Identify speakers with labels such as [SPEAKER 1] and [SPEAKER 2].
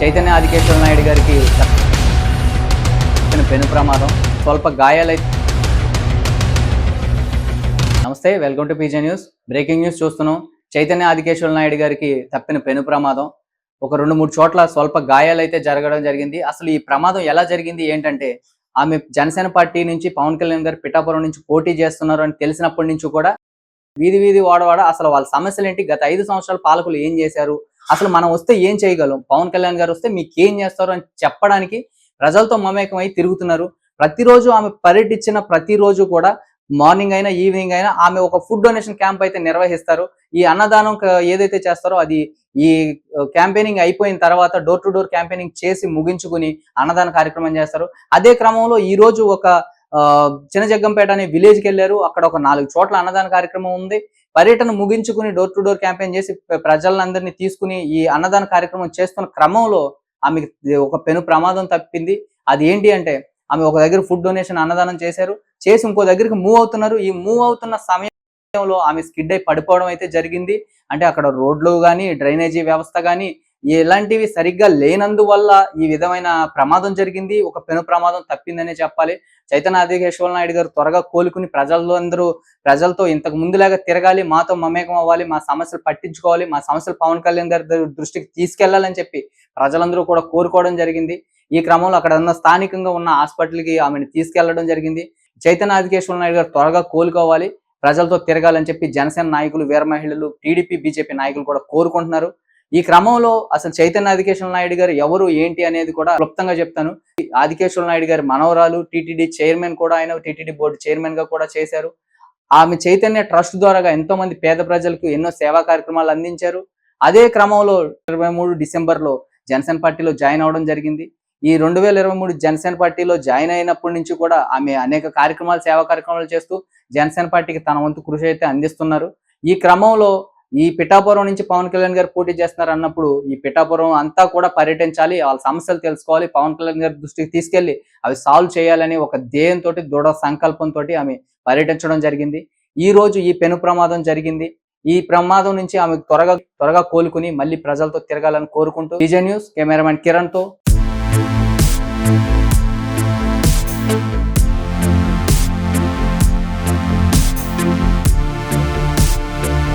[SPEAKER 1] చైతన్య ఆదికేశ్వర నాయుడు గారికి తప్పిన పెను ప్రమాదం. స్వల్ప గాయాలైతే నమస్తే welcome to PJ news. Breaking news చూస్తున్నాం. చైతన్య ఆదికేశ్వర నాయుడు గారికి తప్పిన పెను ప్రమాదం. ఒక రెండు మూడు చోట్ల స్వల్ప గాయాలైతే జరగడం జరిగింది. అసలు ఈ ప్రమాదం ఎలా జరిగింది? ఏంటంటే ఆమె జనసేన పార్టీ నుంచి పవన్ కళ్యాణ్ గారు పిఠాపురం నుంచి పోటీ చేస్తున్నారు అని తెలిసినప్పటి నుంచి కూడా వీధి వీధి వాడవాడ అసలు వాళ్ళ సమస్యలు ఏంటి గత ఐదు సంవత్సరాల పాలకులు ఏం చేశారు? అసలు మనం వస్తే ఏం చేయగలం? పవన్ కళ్యాణ్ గారు వస్తే మీకు ఏం చేస్తారు అని చెప్పడానికి ప్రజలతో మమేకమై తిరుగుతున్నారు. ప్రతిరోజు ఆమె పర్యటించిన ప్రతిరోజు కూడా మార్నింగ్ అయినా ఈవినింగ్ అయినా ఆమె ఒక ఫుడ్ డొనేషన్ క్యాంప్ అయితే నిర్వహిస్తారు. ఈ అన్నదానం ఏదైతే చేస్తారో అది ఈ క్యాంపెయినింగ్ అయిపోయిన తర్వాత డోర్ టు డోర్ క్యాంపెయినింగ్ చేసి ముగించుకుని అన్నదాన కార్యక్రమం చేస్తారు. అదే క్రమంలో ఈ రోజు ఒక చిన్నజగ్గంపేట అనే విలేజ్కి వెళ్ళారు. అక్కడ ఒక నాలుగు చోట్ల అన్నదాన కార్యక్రమం ఉంది. పర్యటన ముగించుకుని డోర్ టు డోర్ క్యాంపెయిన్ చేసి ప్రజలందరినీ తీసుకుని ఈ అన్నదాన కార్యక్రమం చేస్తున్న క్రమంలో ఆమెకి ఒక పెను ప్రమాదం తప్పింది. అది ఏంటి అంటే ఆమె ఒక దగ్గర ఫుడ్ డొనేషన్ అన్నదానం చేశారు. చేసి ఇంకో దగ్గరికి మూవ్ అవుతున్నారు. ఈ మూవ్ అవుతున్న సమయంలో ఆమె స్కిడ్ అయి పడిపోవడం అయితే జరిగింది. అంటే అక్కడ రోడ్లు కానీ డ్రైనేజీ వ్యవస్థ కానీ ఇలాంటివి సరిగ్గా లేనందువల్ల ఈ విధమైన ప్రమాదం జరిగింది. ఒక పెను ప్రమాదం తప్పిందనే చెప్పాలి. చైతన్య ఆదికేశ్వర నాయుడు గారు త్వరగా కోలుకుని ప్రజల్లో అందరూ ప్రజలతో ఇంతకు ముందులాగా తిరగాలి. మాతో మమేకం అవ్వాలి. మా సమస్యలు పట్టించుకోవాలి. మా సమస్యలు పవన్ కళ్యాణ్ గారి దృష్టికి తీసుకెళ్ళాలని చెప్పి ప్రజలందరూ కూడా కోరుకోవడం జరిగింది. ఈ క్రమంలో అక్కడ ఉన్న స్థానికంగా ఉన్న హాస్పిటల్కి ఆమెను తీసుకెళ్ళడం జరిగింది. చైతన్య ఆదికేశ్వర నాయుడు గారు త్వరగా కోలుకోవాలి. ప్రజలతో తిరగాలని చెప్పి జనసేన నాయకులు వీర మహిళలు టీడీపీ బీజేపీ నాయకులు కూడా కోరుకుంటున్నారు. ఈ క్రమంలో అసలు చైతన్య ఆదికేశ్వర నాయుడు గారు ఎవరు ఏంటి అనేది కూడా క్లుప్తంగా చెప్తాను. ఆదికేశ్వర నాయుడు గారి మనవరాలు టీటీడీ చైర్మన్ కూడా ఆయన టీటీడీ బోర్డు చైర్మన్గా కూడా చేశారు. ఆమె చైతన్య ట్రస్ట్ ద్వారా ఎంతో మంది పేద ప్రజలకు ఎన్నో సేవా కార్యక్రమాలు అందించారు. అదే క్రమంలో ఇరవై మూడు డిసెంబర్లో జనసేన పార్టీలో జాయిన్ అవడం జరిగింది. ఈ రెండు వేల ఇరవై మూడు జనసేన పార్టీలో జాయిన్ అయినప్పటి నుంచి కూడా ఆమె అనేక కార్యక్రమాలు సేవా కార్యక్రమాలు చేస్తూ జనసేన పార్టీకి తన వంతు కృషి అయితే అందిస్తున్నారు. ఈ క్రమంలో ఈ పిఠాపురం నుంచి పవన్ కళ్యాణ్ గారు పోటీ చేస్తున్నారు అన్నప్పుడు ఈ పిఠాపురం అంతా కూడా పర్యటించాలి వాళ్ళ సమస్యలు తెలుసుకోవాలి పవన్ కళ్యాణ్ గారి దృష్టికి తీసుకెళ్ళి అవి సాల్వ్ చేయాలని ఒక ధ్యేయంతో దృఢ సంకల్పంతో ఆమె పర్యటించడం జరిగింది. ఈ రోజు ఈ పెను ప్రమాదం జరిగింది. ఈ ప్రమాదం నుంచి ఆమె త్వరగా త్వరగా కోలుకుని మళ్ళీ ప్రజలతో తిరగాలని కోరుకుంటూ విజయ్ న్యూస్ కెమెరామెన్ కిరణ్తో